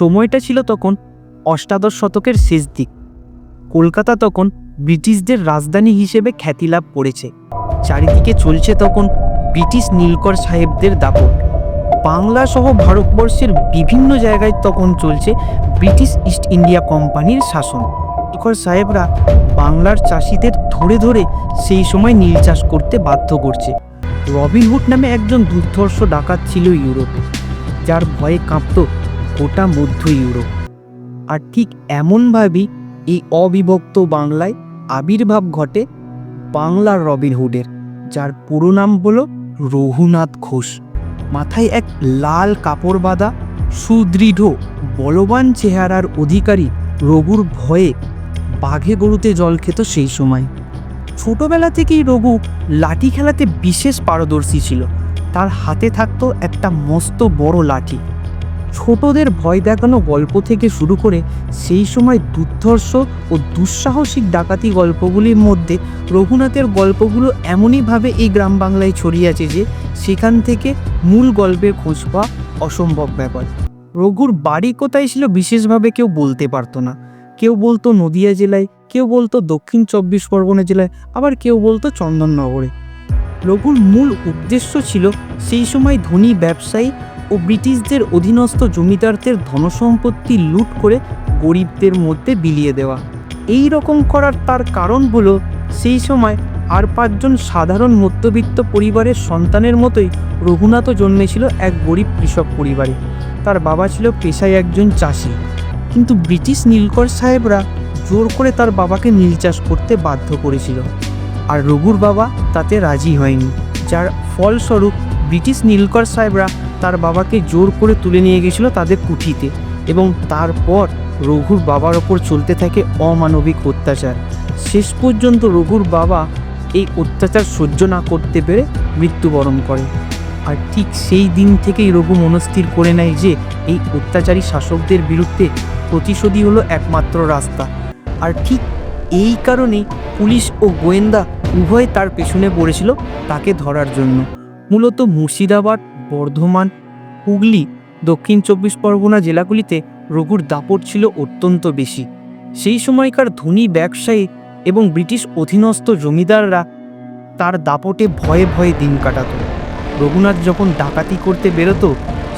সময়টা ছিল তখন অষ্টাদশ শতকের শেষ দিক। কলকাতা তখন ব্রিটিশদের রাজধানী হিসেবে খ্যাতি লাভ করেছে। চারিদিকে চলছে তখন ব্রিটিশ নীলকর সাহেবদের দাপট। বাংলা সহ ভারতবর্ষের বিভিন্ন জায়গায় তখন চলছে ব্রিটিশ ইস্ট ইন্ডিয়া কোম্পানির শাসন। নীলকর সাহেবরা বাংলার চাষিদের ধরে ধরে সেই সময় নীল চাষ করতে বাধ্য করছে। রবিনহুড নামে একজন দুর্ধর্ষ ডাকাত ছিল ইউরোপে, যার ভয়ে কাঁপত গোটা মধ্য ইউরোপ। আর ঠিক এমনভাবেই এই অবিভক্ত বাংলায় আবির্ভাব ঘটে বাংলার রবিনহুডের যার পুরো নাম হলো রঘুনাথ ঘোষ। মাথায় এক লাল কাপড় বাঁধা, সুদৃঢ়, বলবান চেহারার অধিকারী রঘুর ভয়ে বাঘে গরুতে জল খেত সেই সময়। ছোটবেলা থেকেই রঘু লাঠি খেলাতে বিশেষ পারদর্শী ছিল। তার হাতে থাকতো একটা মস্ত বড় লাঠি। ছোটদের ভয় দেখানো গল্প থেকে শুরু করে সেই সময় দুর্ধর্ষ ও দুঃসাহসিক ডাকাতি গল্পগুলির মধ্যে রঘুনাথের গল্পগুলো এমনইভাবে এই গ্রাম বাংলায় ছড়িয়ে আছে যে সেখান থেকে মূল গল্পের খোঁজ পাওয়া অসম্ভব ব্যাপার। রঘুর বাড়ি কোথায় ছিল বিশেষভাবে কেউ বলতে পারতো না। কেউ বলতো নদিয়া জেলায়, কেউ বলতো দক্ষিণ চব্বিশ পরগনা জেলায়, আবার কেউ বলতো চন্দননগরে। রঘুর মূল উদ্দেশ্য ছিল সেই সময় ধনী ব্যবসায়ী ও ব্রিটিশদের অধীনস্থ জমিদারদের ধনসম্পত্তি লুট করে গরিবদের মধ্যে বিলিয়ে দেওয়া। এই রকম করার তার কারণ হলো, সেই সময় আর পাঁচজন সাধারণ মধ্যবিত্ত পরিবারের সন্তানের মতোই রঘুনাথও জন্মেছিল এক গরিব কৃষক পরিবারে। তার বাবা ছিল পেশায় একজন চাষি। কিন্তু ব্রিটিশ নীলকর সাহেবরা জোর করে তার বাবাকে নীল চাষ করতে বাধ্য করেছিল। আর রঘুর বাবা তাতে রাজি হয়নি, যার ফলস্বরূপ ব্রিটিশ নীলকর সাহেবরা তার বাবাকে জোর করে তুলে নিয়ে গেছিল তাদের কুঠিতে এবং তারপর রঘুর বাবার ওপর চলতে থাকে অমানবিক অত্যাচার। শেষ পর্যন্ত রঘুর বাবা এই অত্যাচার সহ্য না করতে পেরে মৃত্যুবরণ করে। আর ঠিক সেই দিন থেকেই রঘু মনস্থির করে নেয় যে এই অত্যাচারী শাসকদের বিরুদ্ধে প্রতিশোধই হলো একমাত্র রাস্তা। আর ঠিক এই কারণেই পুলিশ ও গোয়েন্দা উভয় তার পেছনে পড়েছিল তাকে ধরার জন্য। মূলত মুর্শিদাবাদ বর্ধমান, হুগলি, দক্ষিণ চব্বিশ পরগনা জেলাগুলিতে রঘুর দাপট ছিল অত্যন্ত বেশি। সেই সময়কার ধনী ব্যবসায়ী এবং ব্রিটিশ অধীনস্থ জমিদাররা তার দাপটে ভয়ে ভয়ে দিন কাটাত। রঘুনাথ যখন ডাকাতি করতে বেরোতো,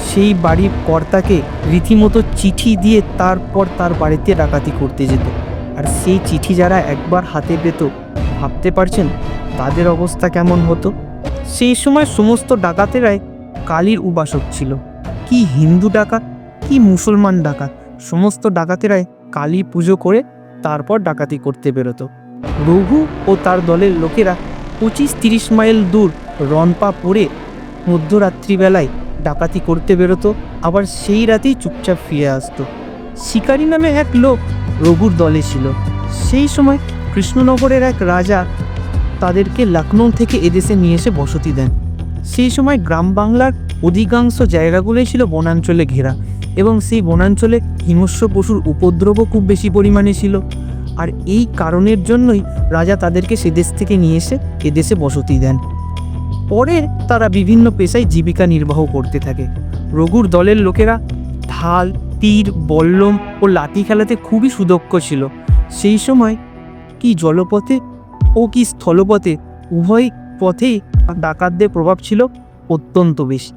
সেই বাড়ির কর্তাকে রীতিমতো চিঠি দিয়ে তারপর তার বাড়িতে ডাকাতি করতে যেত। আর সেই চিঠি যারা একবার হাতে পেত, ভাবতে পারছেন তাদের অবস্থা কেমন হতো? সেই সময় সমস্ত ডাকাতেরাই কালীর উপাসক ছিল। কি হিন্দু ডাকাত, কি মুসলমান ডাকাত, সমস্ত ডাকাতেরাই কালী পুজো করে তারপর ডাকাতি করতে বেরোতো। রঘু ও তার দলের লোকেরা পঁচিশ তিরিশ মাইল দূর রনপা পড়ে মধ্যরাত্রিবেলায় ডাকাতি করতে বেরোতো, আবার সেই রাতেই চুপচাপ ফিরে আসতো। শিকারি নামে এক লোক রঘুর দলে ছিল। সেই সময় কৃষ্ণনগরের এক রাজা তাদেরকে লখনৌ থেকে এদেশে নিয়ে এসে বসতি দেন। সেই সময় গ্রাম বাংলার অধিকাংশ জায়গাগুলোই ছিল বনাঞ্চলে ঘেরা এবং সেই বনাঞ্চলে হিংস্র পশুর উপদ্রবও খুব বেশি পরিমাণে ছিল। আর এই কারণের জন্যই রাজা তাদেরকে সে দেশ থেকে নিয়ে এসে এদেশে বসতি দেন। পরে তারা বিভিন্ন পেশায় জীবিকা নির্বাহ করতে থাকে। রঘুর দলের লোকেরা ঢাল, তীর, বল্লম ও লাঠি খেলাতে খুবই সুদক্ষ ছিল। সেই সময় কি জলপথে ও কি স্থলপথে উভয় পথেই ডাকাতদের প্রভাব ছিল অত্যন্ত বেশি।